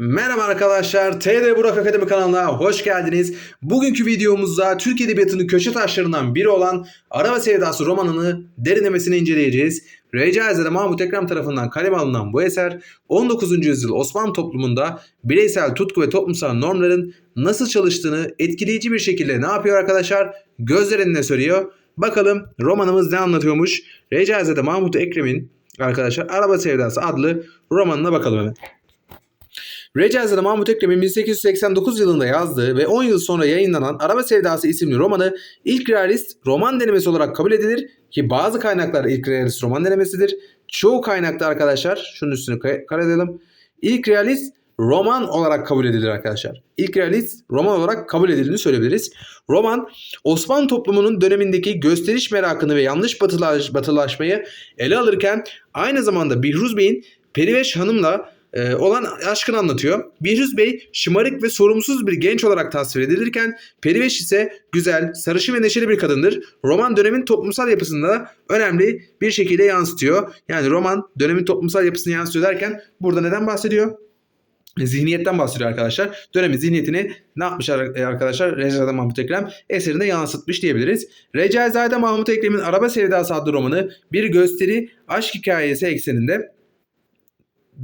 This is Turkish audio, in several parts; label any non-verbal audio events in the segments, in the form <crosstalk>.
Merhaba arkadaşlar, TD Burak Akademi kanalına hoş geldiniz. Bugünkü videomuzda Türk Edebiyatı'nın köşe taşlarından biri olan Araba Sevdası romanını derinlemesine inceleyeceğiz. Recaizade Mahmut Ekrem tarafından kaleme alınan bu eser 19. yüzyıl Osmanlı toplumunda bireysel tutku ve toplumsal normların nasıl çalıştığını etkileyici bir şekilde ne yapıyor arkadaşlar? Gözler önüne söylüyor. Bakalım romanımız ne anlatıyormuş? Recaizade Mahmut Ekrem'in arkadaşlar Araba Sevdası adlı romanına bakalım hemen. Recaizade Mahmut Ekrem'in 1889 yılında yazdığı ve 10 yıl sonra yayınlanan Araba Sevdası isimli romanı ilk realist roman denemesi olarak kabul edilir ki bazı kaynaklar ilk realist roman denemesidir. Çoğu kaynakta arkadaşlar şunun üstünü kay- kaydedelim. İlk realist roman olarak kabul edilir arkadaşlar. İlk realist roman olarak kabul edildiğini söyleyebiliriz. Roman Osmanlı toplumunun dönemindeki gösteriş merakını ve yanlış batılaş, batılaşmayı ele alırken aynı zamanda Bihruz Bey'in Periveş Hanım'la e, olan aşkını anlatıyor. Bihruz Bey şımarık ve sorumsuz bir genç olarak tasvir edilirken Periveş ise güzel, sarışın ve neşeli bir kadındır. Roman dönemin toplumsal yapısında da önemli bir şekilde yansıtıyor. Yani roman dönemin toplumsal yapısını yansıtıyor derken burada neden bahsediyor? Zihniyetten bahsediyor arkadaşlar. Dönemin zihniyetini ne yapmış ar- e, arkadaşlar? Recaizade Mahmut Ekrem eserinde yansıtmış diyebiliriz. Recaizade Mahmut Ekrem'in Araba Sevdası adlı romanı bir gösteri aşk hikayesi ekseninde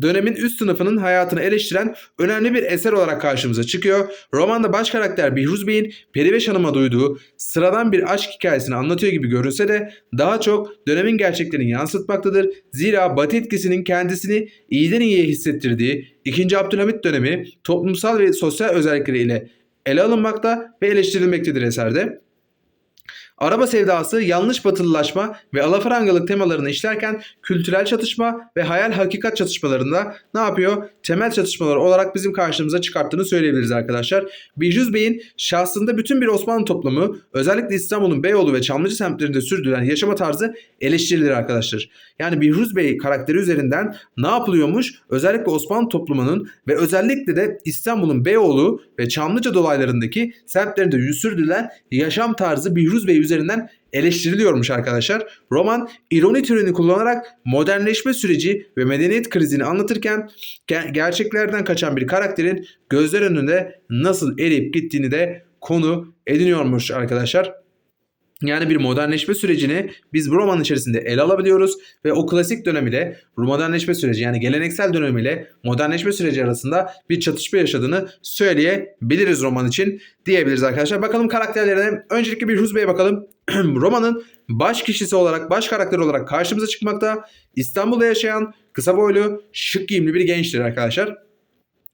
dönemin üst sınıfının hayatını eleştiren önemli bir eser olarak karşımıza çıkıyor. Romanda baş karakter Bihruz Bey'in Periveş Hanım'a duyduğu sıradan bir aşk hikayesini anlatıyor gibi görünse de daha çok dönemin gerçeklerini yansıtmaktadır. Zira Batı etkisinin kendisini iyiden iyiye hissettirdiği 2. Abdülhamit dönemi toplumsal ve sosyal özellikleriyle ele alınmakta ve eleştirilmektedir eserde. Araba sevdası yanlış batılılaşma ve alafrangalık temalarını işlerken kültürel çatışma ve hayal hakikat çatışmalarında ne yapıyor? Temel çatışmalar olarak bizim karşımıza çıkarttığını söyleyebiliriz arkadaşlar. Bihruz Bey'in şahsında bütün bir Osmanlı toplumu özellikle İstanbul'un Beyoğlu ve Çamlıca semtlerinde sürdürülen yaşama tarzı eleştirilir arkadaşlar. Yani Bihruz Bey karakteri üzerinden ne yapılıyormuş? Özellikle Osmanlı toplumunun ve özellikle de İstanbul'un Beyoğlu ve Çamlıca dolaylarındaki semtlerinde sürdürülen yaşam tarzı Bihruz Bey üzerinden eleştiriliyormuş arkadaşlar. Roman ironi türünü kullanarak modernleşme süreci ve medeniyet krizini anlatırken ge- gerçeklerden kaçan bir karakterin gözler önünde nasıl eriyip gittiğini de konu ediniyormuş arkadaşlar. Yani bir modernleşme sürecini biz bu roman içerisinde ele alabiliyoruz ve o klasik dönem ile modernleşme süreci yani geleneksel dönem ile modernleşme süreci arasında bir çatışma yaşadığını söyleyebiliriz roman için diyebiliriz arkadaşlar. Bakalım karakterlerine. Öncelikle bir Bey'e bakalım. <clears throat> Romanın baş kişisi olarak, baş karakter olarak karşımıza çıkmakta. İstanbul'da yaşayan kısa boylu, şık giyimli bir gençtir arkadaşlar.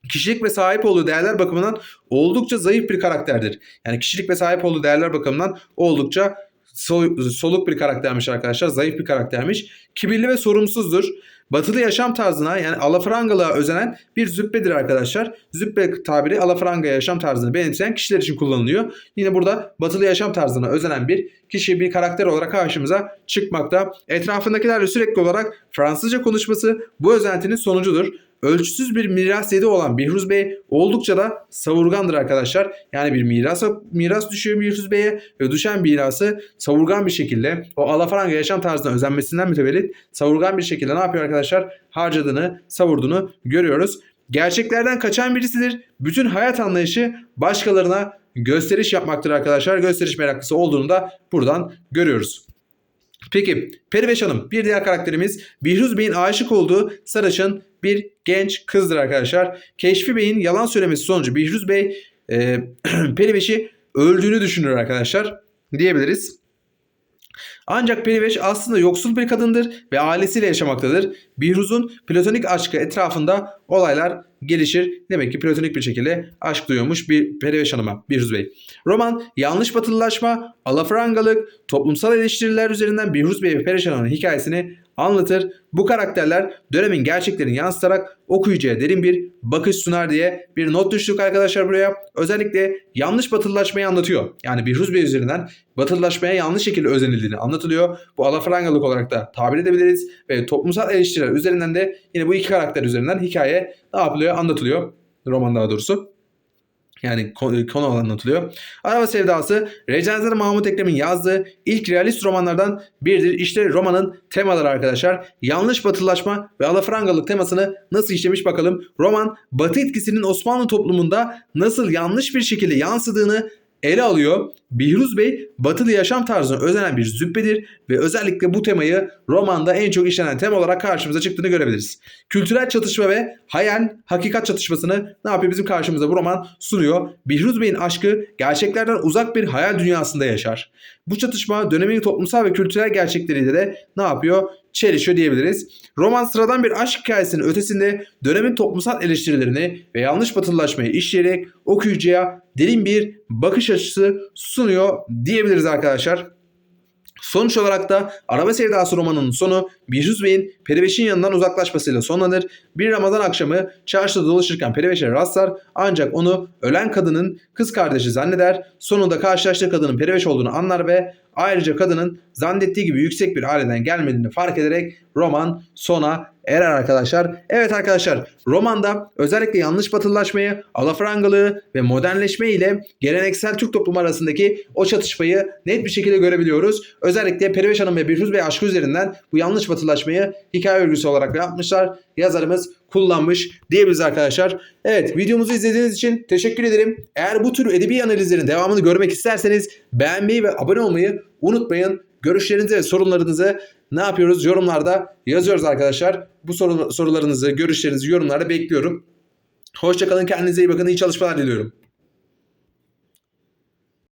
Kişilik ve sahip olduğu değerler bakımından oldukça zayıf bir karakterdir. Yani kişilik ve sahip olduğu değerler bakımından oldukça sol- soluk bir karaktermiş arkadaşlar. Zayıf bir karaktermiş. Kibirli ve sorumsuzdur. Batılı yaşam tarzına yani alafrangalığa özenen bir züppedir arkadaşlar. Züppe tabiri alafranga yaşam tarzını benimseyen kişiler için kullanılıyor. Yine burada batılı yaşam tarzına özenen bir kişi bir karakter olarak karşımıza çıkmakta. Etrafındakilerle sürekli olarak Fransızca konuşması bu özentinin sonucudur. Ölçüsüz bir miras yedi olan Bihruz Bey oldukça da savurgandır arkadaşlar. Yani bir miras miras düşüyor Bihruz Bey'e ve düşen mirası savurgan bir şekilde o alafranga yaşam tarzına özenmesinden mütevellit savurgan bir şekilde ne yapıyor arkadaşlar? Harcadığını, savurduğunu görüyoruz. Gerçeklerden kaçan birisidir. Bütün hayat anlayışı başkalarına gösteriş yapmaktır arkadaşlar. Gösteriş meraklısı olduğunu da buradan görüyoruz. Peki Periveş Hanım bir diğer karakterimiz Bihruz Bey'in aşık olduğu sarışın bir genç kızdır arkadaşlar. Keşfi Bey'in yalan söylemesi sonucu Bihruz Bey e, <clears throat> Periveş'i öldüğünü düşünür arkadaşlar diyebiliriz. Ancak Periveş aslında yoksul bir kadındır ve ailesiyle yaşamaktadır. Bihruz'un platonik aşkı etrafında olaylar gelişir. Demek ki platonik bir şekilde aşk duyuyormuş bir Periveş Hanım'a Bihruz Bey. Roman yanlış batılılaşma, alafrangalık, toplumsal eleştiriler üzerinden Bihruz Bey ve Periveş Hanım'ın hikayesini anlatır. Bu karakterler dönemin gerçeklerini yansıtarak okuyucuya derin bir bakış sunar diye bir not düştük arkadaşlar buraya. Özellikle yanlış batılılaşmayı anlatıyor. Yani Bihruz Bey üzerinden batılılaşmaya yanlış şekilde özenildiğini anlatılıyor. Bu alafrangalık olarak da tabir edebiliriz. Ve toplumsal eleştiriler üzerinden de yine bu iki karakter üzerinden hikaye ne yapılıyor anlatılıyor. Roman daha doğrusu. Yani konu, konu olarak anlatılıyor. Araba Sevdası, Recaizade Mahmut Ekrem'in yazdığı ilk realist romanlardan biridir. İşte romanın temaları arkadaşlar. Yanlış batılılaşma ve alafrangalık temasını nasıl işlemiş bakalım. Roman, batı etkisinin Osmanlı toplumunda nasıl yanlış bir şekilde yansıdığını ele alıyor. Bihruz Bey batılı yaşam tarzına özenen bir züppedir ve özellikle bu temayı romanda en çok işlenen tema olarak karşımıza çıktığını görebiliriz. Kültürel çatışma ve hayal, hakikat çatışmasını ne yapıyor bizim karşımıza bu roman sunuyor. Bihruz Bey'in aşkı gerçeklerden uzak bir hayal dünyasında yaşar. Bu çatışma dönemin toplumsal ve kültürel gerçekleriyle de ne yapıyor? Çelişiyor diyebiliriz. Roman sıradan bir aşk hikayesinin ötesinde dönemin toplumsal eleştirilerini ve yanlış batılılaşmayı işleyerek okuyucuya derin bir bakış açısı sunuyor diyebiliriz arkadaşlar. Sonuç olarak da Araba Sevdası romanının sonu Bihruz Bey'in Periveş'in yanından uzaklaşmasıyla sonlanır. Bir Ramazan akşamı çarşıda dolaşırken Periveş'e rastlar ancak onu ölen kadının kız kardeşi zanneder. Sonunda karşılaştığı kadının Periveş olduğunu anlar ve ayrıca kadının zannettiği gibi yüksek bir aileden gelmediğini fark ederek roman sona erer arkadaşlar. Evet arkadaşlar romanda özellikle yanlış batılılaşmayı, alafrangalığı ve modernleşme ile geleneksel Türk toplumu arasındaki o çatışmayı net bir şekilde görebiliyoruz. Özellikle Periveş Hanım ve Birhuz Bey aşkı üzerinden bu yanlış batılılaşmayı hikaye örgüsü olarak yapmışlar. Yazarımız kullanmış diyebiliriz arkadaşlar. Evet videomuzu izlediğiniz için teşekkür ederim. Eğer bu tür edebi analizlerin devamını görmek isterseniz beğenmeyi ve abone olmayı unutmayın. Görüşlerinizi ve sorunlarınızı ne yapıyoruz? Yorumlarda yazıyoruz arkadaşlar. Bu soru, sorularınızı, görüşlerinizi yorumlarda bekliyorum. Hoşçakalın. Kendinize iyi bakın. İyi çalışmalar diliyorum.